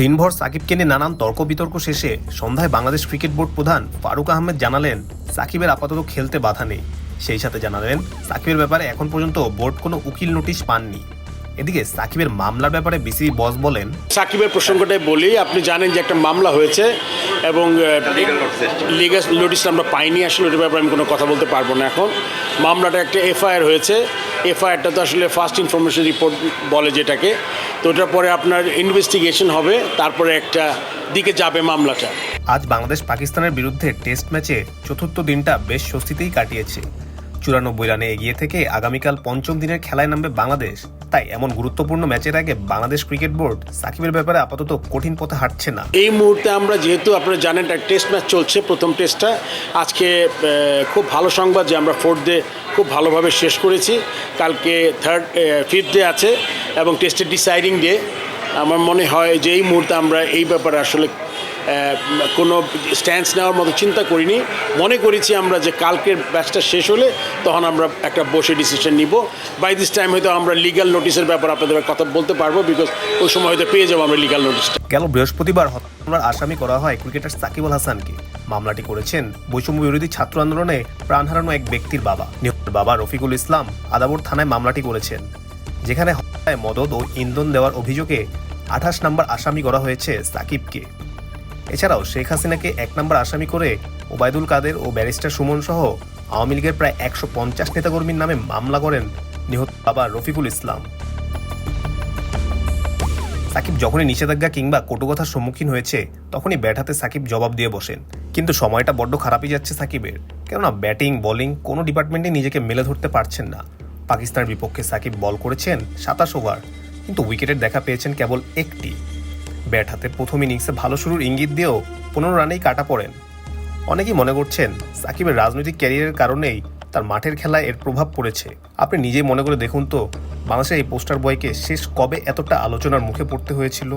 দিনভর সাকিবকে নিয়ে নানান তর্ক বিতর্ক শেষে সন্ধ্যায় বাংলাদেশ ক্রিকেট বোর্ড প্রধান ফারুক আহমেদ জানালেন সাকিবের আপাতত খেলতে বাধা নেই। সেই সাথে জানালেন সাকিবের ব্যাপারে এখন পর্যন্ত বোর্ড কোনো উকিল নোটিশ পাননি। এদিকে সাকিবের মামলার ব্যাপারে বিসিবি বস বলেন সাকিবের প্রসঙ্গটাই বলি আপনি জানেন যে একটা মামলা হয়েছে এবং লিগাল নোটিশটা আমরা পাইনি আসলে ওটার ব্যাপারে আমি কোনো কথা বলতে পারব না এখন। মামলাটা একটা এফআইআর হয়েছে এফআইআরটা তো আসলে ফার্স্ট ইনফরমেশন রিপোর্ট বলে যেটাকে। তো ওটার পরে আপনার ইনভেস্টিগেশন হবে, তারপরে একটা দিকে যাবে মামলাটা। আজ বাংলাদেশ পাকিস্তানের বিরুদ্ধে টেস্ট ম্যাচে চতুর্থ দিনটা বেশ স্বস্তিতেই কাটিয়েছে। চুরানব্বই রানে এগিয়ে থেকে আগামীকাল পঞ্চম দিনের খেলায় নামবে বাংলাদেশ। তাই এমন গুরুত্বপূর্ণ ম্যাচের আগে বাংলাদেশ ক্রিকেট বোর্ড সাকিবের ব্যাপারে আপাতত কঠিন পথে হাঁটছে না। এই মুহূর্তে আমরা যেহেতু আপনারা জানেন একটা টেস্ট ম্যাচ চলছে, প্রথম টেস্টটা। আজকে খুব ভালো সংবাদ যে আমরা ফোর্থ ডে খুব ভালোভাবে শেষ করেছি। কালকে থার্ড ফিফথ ডে আছে এবং টেস্টের ডিসাইডিং ডে আমার মনে হয় যে এই মুহূর্তে আমরা এই ব্যাপারে আসলে কোনো স্ট্যান্স নেওয়ার মতো চিন্তা করিনি। মনে করেছি আমরা যে কালকের ব্যাচটা শেষ হলে তখন আমরা একটা বসে ডিসিশন নিব। বাই দিস টাইম হয়তো আমরা লিগাল নোটিশের ব্যাপারে আপনাদের কথা বলতে পারব বিকজ ওই সময় হয়তো পেয়ে যাব আমরা লিগাল নোটিশটা গেল বৃহস্পতিবার হত্যা মামলার আসামি করা হয় ক্রিকেটার সাকিবুল হাসানকে? মামলাটি করেছেন বৈষম্য বিরোধী ছাত্র আন্দোলনে প্রাণ হারানো এক ব্যক্তির বাবা। নিহতের বাবা রফিকুল ইসলাম আদাবর থানায় মামলাটি করেছেন, যেখানে হত্যায় মদত ও ইন্ধন দেওয়ার অভিযোগে আঠাশ নম্বর আসামি করা হয়েছে সাকিবকে। এছাড়াও শেখ হাসিনাকে এক নম্বর আসামি করে ওবায়দুল কাদের ও ব্যারিস্টার সুমন সহ আওয়ামী লীগের প্রায় একশো পঞ্চাশ নেতাকর্মীর নামে মামলা করেন নিহত বাবা রফিকুল ইসলাম। সাকিব যখনই নিষেধাজ্ঞা কিংবা কটুকথার সম্মুখীন হয়েছে, তখনই ব্যাট হাতে সাকিব জবাব দিয়ে বসেন। কিন্তু সময়টা বড্ড খারাপই যাচ্ছে সাকিবের। কেননা ব্যাটিং, বোলিং কোনো ডিপার্টমেন্টে নিজেকে মেলে ধরতে পারছেন না। পাকিস্তানের বিপক্ষে সাকিব বল করেছেন সাতাশ ওভার। কিন্তু উইকেটের দেখা পেয়েছেন কেবল একটি। ব্যাট হাতে প্রথম ইনিংসে ভালো শুরুর ইঙ্গিত দিয়েও পনেরো রানেই কাটা পড়েন। অনেকেই মনে করছেন, সাকিবের রাজনৈতিক ক্যারিয়ারের কারণেই তার মাঠের খেলায় এর প্রভাব পড়েছে। আপনি নিজেই মনে করে দেখুন তো, বাংলাদেশের এই পোস্টার বয়কে শেষ কবে এতটা আলোচনার মুখে পড়তে হয়েছিল?